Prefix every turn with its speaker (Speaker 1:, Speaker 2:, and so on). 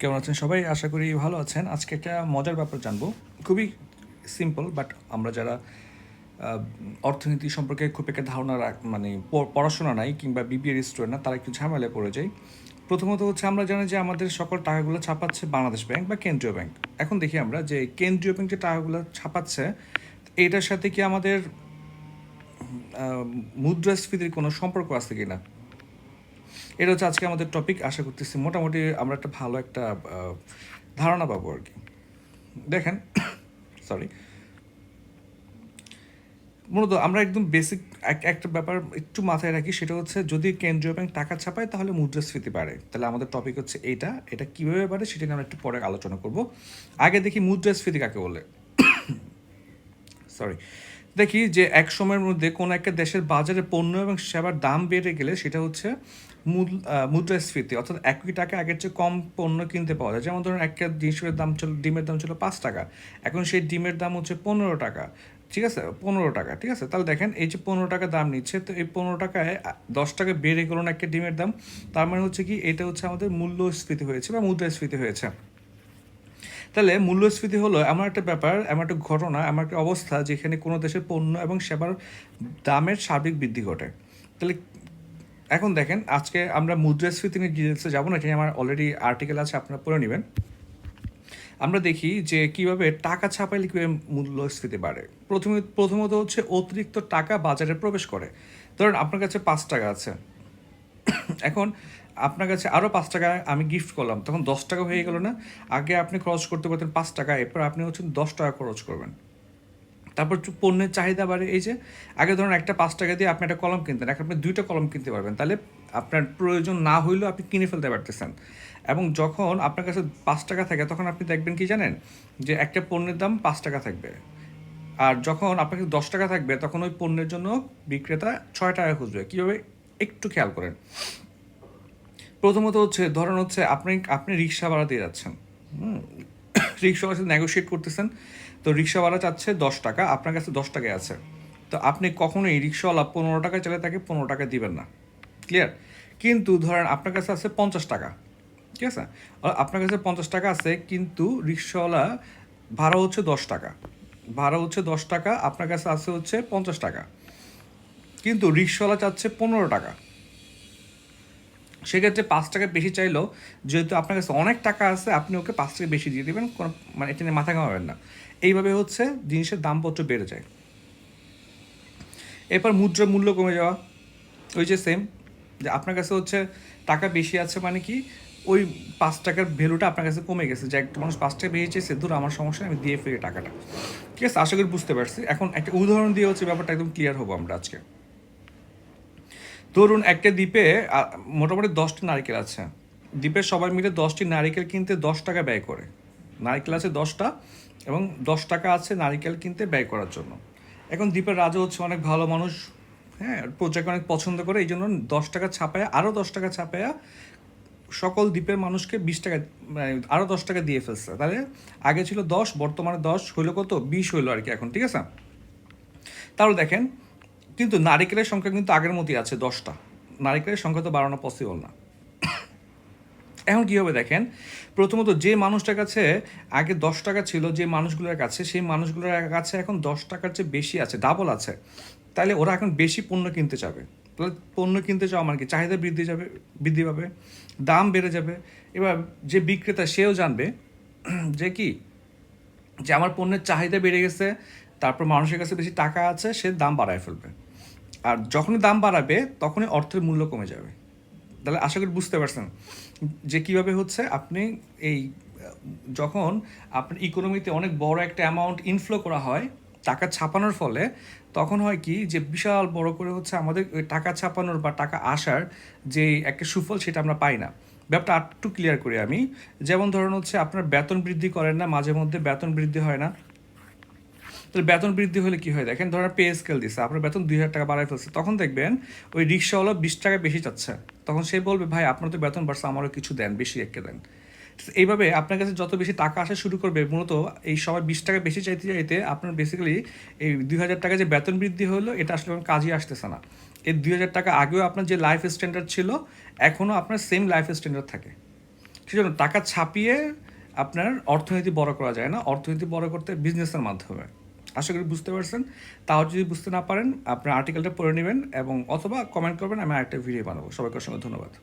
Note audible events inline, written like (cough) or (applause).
Speaker 1: কেমন আছেন সবাই? আশা করি ভালো আছেন। আজকে একটা মজার ব্যাপার জানব। খুবই সিম্পল বাট আমরা যারা অর্থনীতি সম্পর্কে খুব একটা ধারণা রাখ মানে পড়াশোনা নাই কিংবা বিবিএর স্টুডেন্ট না, তারা একটু ঝামেলায় পড়ে যায়। প্রথমত হচ্ছে আমরা জানি যে আমাদের সকল টাকাগুলো ছাপাচ্ছে বাংলাদেশ ব্যাংক বা কেন্দ্রীয় ব্যাংক। এখন দেখি আমরা যে কেন্দ্রীয় ব্যাংক যে টাকাগুলো ছাপাচ্ছে, এটার সাথে কি আমাদের মুদ্রাস্ফীতির কোনো সম্পর্ক আছে কিনা? এটা হচ্ছে আজকে আমাদের টপিক আশা করতেছি মোটামুটি আমরা একটা ভালো একটা ধারণা পাবো আর কি। দেখেন (coughs) সরি মূলত আমরা একদম বেসিক একটা ব্যাপার একটু মাথায় রাখি, সেটা হচ্ছে যদি কেন্দ্রীয় ব্যাংক টাকা ছাপায়, তাহলে মুদ্রাস্ফীতি বাড়ে। তাহলে আমাদের টপিক হচ্ছে এইটা, এটা কীভাবে বাড়ে সেটা নিয়ে আমরা একটু পরে আলোচনা করব। আগে দেখি মুদ্রাস্ফীতি কাকে বলে। (coughs) সরি দেখি যে এক সময়ের মধ্যে কোনো একটা দেশের বাজারে পণ্য এবং সেবার দাম বেড়ে গেলে সেটা হচ্ছে মুদ্রাস্ফীতি, অর্থাৎ একই টাকা আগের চেয়ে কম পণ্য কিনতে পাওয়া যায়। যেমন ধরুন, একটা জিনিসের দাম ছিল ডিমের দাম ছিল পাঁচ টাকা। এখন সেই ডিমের দাম হচ্ছে পনেরো টাকা। ঠিক আছে? পনেরো টাকা, ঠিক আছে? তাহলে দেখেন, এই যে পনেরো টাকা দাম নিচ্ছে, তো এই পনেরো টাকায় দশ টাকা বেড়ে গেল না একটা ডিমের দাম। তার মানে হচ্ছে কি, এটা হচ্ছে আমাদের মূল্যস্ফীতি হয়েছে বা মুদ্রাস্ফীতি হয়েছে। তাহলে মূল্যস্ফীতি হলো এমন একটা ব্যাপার, এমন একটা ঘটনা, এমন একটা অবস্থা যেখানে কোনো দেশের পণ্য এবং সেবার দামের সার্বিক বৃদ্ধি ঘটে। তাহলে এখন দেখেন, আজকে আমরা মুদ্রাস্ফীতি নিয়ে ডিটেলসে যাব না এখানে আমার অলরেডি আর্টিকেল আছে, আপনারা পড়ে নেবেন। আমরা দেখি যে কীভাবে টাকা ছাপাইলে কীভাবে মূল্যস্ফীতি বাড়ে। প্রথমে প্রথমত হচ্ছে অতিরিক্ত টাকা বাজারে প্রবেশ করে। ধরুন, আপনার কাছে পাঁচ টাকা আছে। এখন আপনার কাছে আরও পাঁচ টাকা আমি গিফট করলাম, তখন দশ টাকা হয়ে গেল না? আগে আপনি খরচ করতে পারতেন পাঁচ টাকা, এরপর আপনি হচ্ছেন দশ টাকা খরচ করবেন। তারপর পণ্যের চাহিদা বাড়ে। এই যে, আগে ধরুন একটা পাঁচ টাকা দিয়ে আপনি একটা কলম কিনতেন, এখন আপনি দুইটা কলম কিনতে পারবেন। তাহলে আপনার প্রয়োজন না হইলেও আপনি কিনে ফেলতে পারতেছেন। এবং যখন আপনার কাছে পাঁচ টাকা থাকে, তখন আপনি দেখবেন কি জানেন? যে একটা পণ্যের দাম পাঁচ টাকা থাকবে। আর যখন আপনার কাছে দশ টাকা থাকবে, তখন ওই পণ্যের জন্য বিক্রেতা ছয় টাকা খুঁজবে। কীভাবে? একটু খেয়াল করেন। প্রথমত হচ্ছে, ধরেন হচ্ছে আপনি আপনি রিক্সা ভাড়া দিয়ে যাচ্ছেন। রিক্সাওয়ালার সাথে নেগোশিয়েট করতেছেন, তো রিক্সাওয়ালা চাচ্ছে দশ টাকা, আপনার কাছে দশ টাকায় আছে। তো আপনি কখনোই রিক্সাওয়ালা পনেরো টাকা চাইলে তাকে পনেরো টাকা দিবেন না। ক্লিয়ার কিন্তু ধরেন আপনার কাছে আছে পঞ্চাশ টাকা, ঠিক আছে? আপনার কাছে পঞ্চাশ টাকা আছে, কিন্তু রিক্সাওয়ালা ভাড়া হচ্ছে দশ টাকা। ভাড়া হচ্ছে দশ টাকা, আপনার কাছে আছে হচ্ছে পঞ্চাশ টাকা। কিন্তু রিক্সাওয়ালা চাচ্ছে পনেরো টাকা। সেক্ষেত্রে পাঁচ টাকা বেশি চাইলেও যেহেতু আপনার কাছে অনেক টাকা আছে, আপনি ওকে পাঁচ টাকা বেশি দিয়ে দেবেন, কোনো মানে এটা নিয়ে মাথা ঘামাবেন না। এইভাবে হচ্ছে জিনিসের দামপত্র বেড়ে যায়। এরপর মুদ্রার মূল্য কমে যাওয়া, ওই যে সেম যে আপনার কাছে হচ্ছে টাকা বেশি আছে মানে কি, ওই পাঁচ টাকার ভ্যালুটা আপনার কাছে কমে গেছে। যে একটা মানুষ পাঁচ টাকা বেশি চেয়েছে ধর আমার সমস্যা, আমি দিয়ে ফেলি টাকাটা। ঠিক আছে? আশা করি বুঝতে পারছি। এখন একটা উদাহরণ দিয়ে হচ্ছে ব্যাপারটা একদম ক্লিয়ার হব আমরা আজকে। ধরুন, একটা দ্বীপে মোটামুটি দশটি নারকেল আছে। দ্বীপের সবাই মিলে দশটি নারকেল কিনতে দশ টাকা ব্যয় করে। নারকেল আছে দশটা এবং দশ টাকা আছে নারকেল কিনতে ব্যয় করার জন্য। এখন দ্বীপের রাজা হচ্ছে অনেক ভালো মানুষ হ্যাঁ প্রজাকে অনেক পছন্দ করে, এই জন্য দশ টাকা ছাপায়া, আরও দশ টাকা ছাপায়া সকল দ্বীপের মানুষকে বিশ টাকা মানে আরও দশ টাকা দিয়ে ফেলছে। তাহলে আগে ছিল দশ, বর্তমানে দশ, হইল কত? বিশ হইল আর কি এখন, ঠিক আছে? তাহলে দেখেন কিন্তু নারিকেলের সংখ্যা কিন্তু আগের মতোই আছে দশটা। নারিকেলের সংখ্যা তো বাড়ানো পসিবল না। এখন কী হবে দেখেন, প্রথমত যে মানুষটার কাছে আগে দশ টাকা ছিল, যে মানুষগুলোর কাছে, সেই মানুষগুলোর কাছে এখন দশ টাকার চেয়ে বেশি আছে ডাবল আছে। তাহলে ওরা এখন বেশি পণ্য কিনতে চাবে। তাহলে পণ্য কিনতে চাওয়া মানে কি? চাহিদা বৃদ্ধি যাবে, বৃদ্ধি পাবে, দাম বেড়ে যাবে। এবার যে বিক্রেতা সেও জানবে যে কি? যে আমার পণ্যের চাহিদা বেড়ে গেছে, তারপর মানুষের কাছে বেশি টাকা আছে, সে দাম বাড়ায় ফেলবে। আর যখনই দাম বাড়াবে, তখনই অর্থের মূল্য কমে যাবে। তাহলে আশা করি বুঝতে পারছেন যে কীভাবে হচ্ছে আপনি এই, যখন আপনার ইকোনমিতে অনেক বড় একটা অ্যামাউন্ট ইনফ্লো করা হয়, টাকা ছাপানোর ফলে, তখন হয় কি যে বিশাল বড় করে হচ্ছে আমাদের ওই টাকা ছাপানোর বা টাকা আসার যে একটা সুফল সেটা আমরা পাই না। ব্যাপারটা আরেকটু ক্লিয়ার করি আমি। যেমন ধরুন হচ্ছে আপনার বেতন বৃদ্ধি করেন না, মাঝে মধ্যে বেতন বৃদ্ধি হয় না। তাহলে বেতন বৃদ্ধি হলে কি হয়? দেখেন ধরেন পে স্কেল দিচ্ছে আপনার বেতন দুই হাজার টাকা বাড়ায় ফেলছে। তখন দেখবেন ওই রিক্সাওয়ালা বিশ টাকা বেশি চাচ্ছে। তখন সে বলবে, ভাই, আপনার তো বেতন বাড়ছে, আমারও কিছু দেন, বেশি একে দেন। এইভাবে আপনার কাছে যত বেশি টাকা আসা শুরু করবে, মূলত এই সবাই বিশ টাকা বেশি চাইতে চাইতে আপনার বেসিক্যালি এই দুই হাজার টাকা যে বেতন বৃদ্ধি হলো, এটা আসলে কাজই আসতেছে না। এই দুই হাজার টাকা আগেও আপনার যে লাইফ স্ট্যান্ডার্ড ছিল, এখনও আপনার সেম লাইফ স্ট্যান্ডার্ড থাকে। সেজন্য টাকা ছাপিয়ে আপনার অর্থনীতি বড় করা যায় না। অর্থনীতি বড় করতে বিজনেসের মাধ্যমে। আশা করি বুঝতে পারছেন। তাও যদি বুঝতে না পারেন, আপনার আর্টিকেলটা পড়ে নেবেন এবং অথবা কমেন্ট করবেন, আমি আরেকটা ভিডিও বানাবো। সবাইকে অসংখ্য ধন্যবাদ।